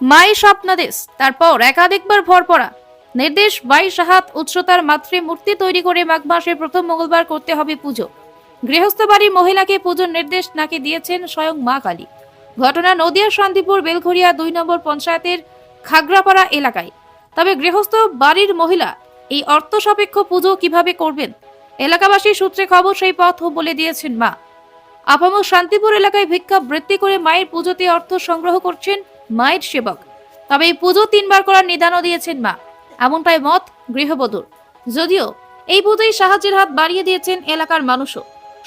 মাই স্বপ্নাদেশ তারপর একাধিকবার ভর পড়া। নির্দেশ বাইশ হাত উচ্চতার মাতৃ মূর্তি তৈরি করে মাঘ মাসের প্রথম মঙ্গলবার করতে হবে পুজো। গৃহস্থ বাড়ির মহিলাকে পুজোর নির্দেশ নাকি দিয়েছেন স্বয়ং মা কালী। ঘটনা নদিয়া, শান্তিপুর, বেলঘরিয়া দুই নম্বর পঞ্চায়েতের খাগড়াপাড়া এলাকায়। তবে গৃহস্থ বাড়ির মহিলা এই অর্থ সাপেক্ষ পুজো কীভাবে করবেন? এলাকাবাসীর সূত্রে খবর, সেই পথ বলে দিয়েছেন মা। আপামর শান্তিপুর এলাকায় ভিক্ষা বৃত্তি করে মায়ের পুজোতে অর্থ সংগ্রহ করছেন মায়ের সেবক। তবে এই পুজো তিনবার করার নিদানও দিয়েছেন মা। এমনটাই মত গৃহবধূর। যদিও এই পুজোয় সাহায্যের হাত বাড়িয়ে দিয়েছেন এলাকার মানুষও।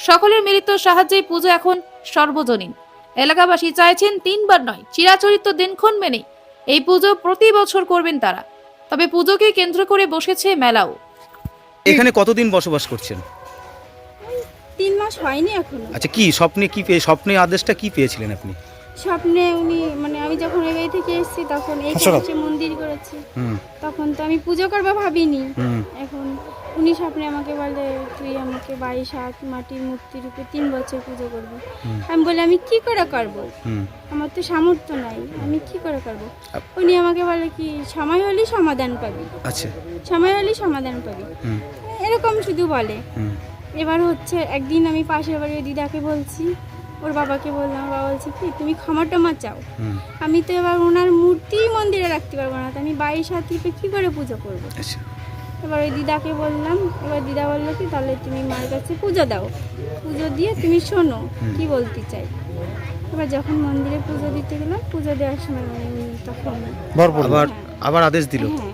সকলের মিলিত সাহায্যে পুজো এখন সর্বজনীন। এলাকাবাসী চাইছেন তিনবার নয় চিরাচরিত দিনক্ষণ মেনে এই পুজো প্রতি বছর করবেন তারা। তবে পুজোকে কেন্দ্র করে বসেছে মেলাও। এখানে কতদিন বসবাস করছেন? তিন মাস হয়নি এখনও। আচ্ছা কি স্বপ্নে কি পেয়ে স্বপ্নে আদেশটা কি পেয়েছিলেন আপনি? স্বপ্নে উনি মানে আমি যখন এই বাড়ি থেকে এসেছি তখন এই এসে মন্দির করেছে তখন তো আমি পুজো করব ভাবিনি। এখন উনি স্বপ্নে আমাকে বলে তুই আমাকে বাইশ হাত মাটির মূর্তির উপরে তিন বছর পুজো করবি। আমি বলি আমি কি করে করব? আমার তো সামর্থ্য নাই আমি কি করে করব? উনি আমাকে বলে কি সময় হলেই সমাধান পাবি। আচ্ছা। সময় হলেই সমাধান পাবি। এরকম শুধু বলে। এবার হচ্ছে একদিন আমি পাশের বাড়ির দিদাকে বলছি ওর বাবাকে বললাম বাবা বলছি কি তুমি ক্ষমা টমা চাও আমি তো এবার ওনার মূর্তি মন্দিরে রাখতে পারব না তো আমি হাত রূপে কী করে পুজো করব? আচ্ছা। এবার ওই দিদাকে বললাম এবার দিদা বলল কি তাহলে তুমি মার কাছে পুজো দাও। পুজো দিয়ে তুমি শোনো কি বলতে চাই? এবার যখন মন্দিরে পুজো দিতে গেলাম পুজো দেওয়ার সময় মানে তখন আবার আবার আদেশ দিল। হ্যাঁ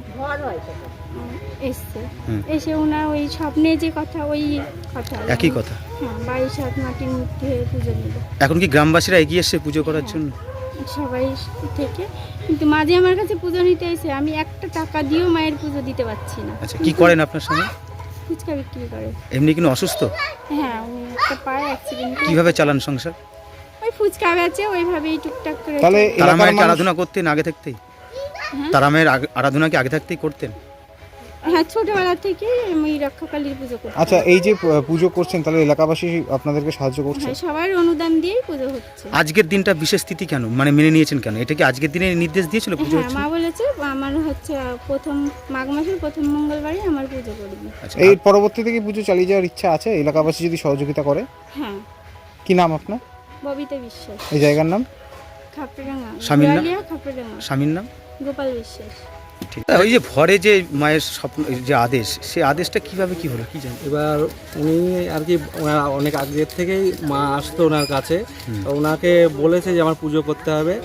এসছে। এসে ওনার ওই স্বপ্নে যে কথা ওই কথা। একই কথা। হ্যাঁ বাইশ হাত মাটির মূর্তি হয়ে পুজো এখন কি গ্রামবাসীরা এগিয়ে এসছে পুজো করার জন্য? সবাই থেকে। কিন্তু মাঝে আমার কাছে পুজো নিতে এসে আমি একটা টাকা দিয়েও মায়ের পুজো দিতে পারছি না। আচ্ছা কি করেন আপনার সঙ্গে ফুচকা বিক্রি করে। এমনি কিন্তু অসুস্থ? হ্যাঁ উনি একটা পায়ে অ্যাক্সিডেন্ট কীভাবে চালান সংসার? ওই ফুচকা বেচে ওইভাবেই টুকটাক করে তাহলে তারা মায়ের আরাধনা করতেন আগে থাকতেই? হ্যাঁ। তারা মায়ের আরাধনা কি আগে থাকতেই করতেন? হ্যাঁ ছোটবেলা থেকেই আমি রক্ষাকালীর পুজো করি আচ্ছা এই যে পুজো করছেন তাহলে এলাকাবাসী আপনাদেরকে সাহায্য করছে? হ্যাঁ সবার অনুদান দিয়েই পুজো হচ্ছে। আজকের দিনটা বিশেষ তিথি কেন? মানে মেনে নিয়েছেন কেন? এটা কি আজকের দিনে নির্দেশ দিয়েছিল পুজো হ্যাঁ হচ্ছে? মা বলেছে আমার হচ্ছে প্রথম মাঘ মাসের প্রথম মঙ্গলবারই আমার পুজো করবি আচ্ছা। এই পরবর্তীতে কি পুজো চালিয়ে যাওয়ার ইচ্ছা আছে? এলাকাবাসী যদি সহযোগিতা করে? হ্যাঁ। কি নাম আপনার? ববিতা বিশ্বাস। এই জায়গার নাম? খাপড়াঙ্গা। স্বামীর নাম? খাপড়াঙ্গা। স্বামীর নাম? গোপাল বিশ্বাস। ঠিক। ওই যে ভরে যে মায়ের স্বপ্ন যে আদেশ সে আদেশটা কীভাবে কি হলো কি জানি এবার উনি আর কি অনেক আগের থেকেই মা আসতো ওনার কাছে। তো ওনাকে বলেছে যে আমার পুজো করতে হবে।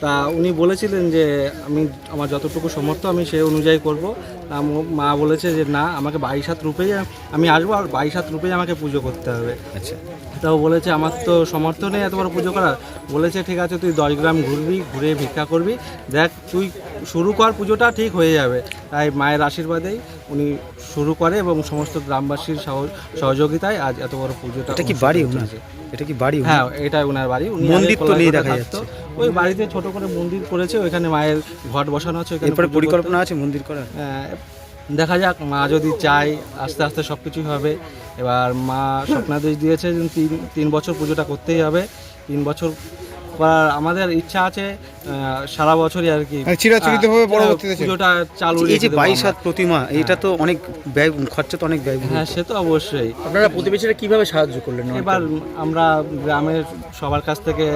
তা উনি বলেছিলেন যে আমি আমার যতটুকু সমর্থ আমি সে অনুযায়ী করব। তা মা বলেছে যে না আমাকে বাইশ হাত রূপেই আমি আসব আর বাইশ হাত রূপেই আমাকে পুজো করতে হবে। আচ্ছা। তাও বলেছে আমার তো সমর্থ নেই এত বড় পুজো করার। বলেছে ঠিক আছে তুই দশ গ্রাম ঘুরবি ঘুরে ভিক্ষা করবি। দেখ তুই শুরু কর পুজোটা ঠিক হয়ে যাবে। তাই মায়ের আশীর্বাদেই উনি শুরু করে এবং সমস্ত গ্রামবাসীর সহ- সহযোগিতায় আজ এত বড় পুজোটা এটা কি বাড়ি। এটা কি বাড়ি হ্যাঁ এটাই ওনার বাড়ি। মন্দির তো নেই দেখা। যাচ্ছে। ওই বাড়িতে ছোট করে মন্দির করেছে ওইখানে মায়ের ঘট বসানো আছে এরপরে পরিকল্পনা আছে মন্দির করার? হ্যাঁ দেখা যাক মা যদি চায় আস্তে আস্তে সব কিছুই হবে। এবার মা স্বপ্নাদেশ দিয়েছে তিন তিন বছর পুজোটা করতেই হবে। তিন বছর করার আমাদের ইচ্ছা আছে সারা বছরই আর কি। মানে চিরাচরিতভাবে আহ, পরবর্তীতে পুজোটা চালু এই যে বাইশ। হাত প্রতিমা এটা তো অনেক ব্যয় খরচা তো অনেক ব্যয় হ্যাঁ সে তো অবশ্যই। আপনারা প্রতিবেশীরা কীভাবে সাহায্য করলেন এবার আমরা গ্রামের সবার কাছ থেকে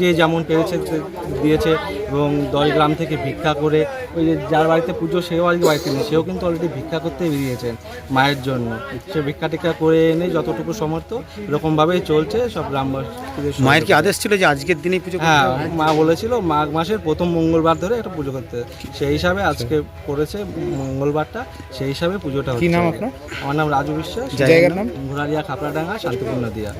যে যেমন পেরেছে সে দিয়েছে এবং দশ গ্রাম থেকে ভিক্ষা করে ওই যে যার বাড়িতে পুজো সেও আজকে বাড়িতে নেই সেও কিন্তু অলরেডি ভিক্ষা করতে বেরিয়েছেন মায়ের জন্য। সে ভিক্ষা টিক্ষা করে এনে যতটুকু সমর্থ এরকমভাবেই চলছে সব গ্রামবাসীদের মায়ের কি আদেশ ছিল যে আজকের দিনেই পুজো হ্যাঁ মা বলেছিল মাঘ মাসের প্রথম মঙ্গলবার ধরে একটা পুজো করতে সেই হিসাবে আজকে করেছে মঙ্গলবারটা সেই হিসাবে পুজোটা কি নাম আপনার? আমার নাম রাজু বিশ্বাস জায়গার নাম? ঘোড়ারিয়া খাপড়াডাঙ্গা শান্তিপূর্ণ দিয়া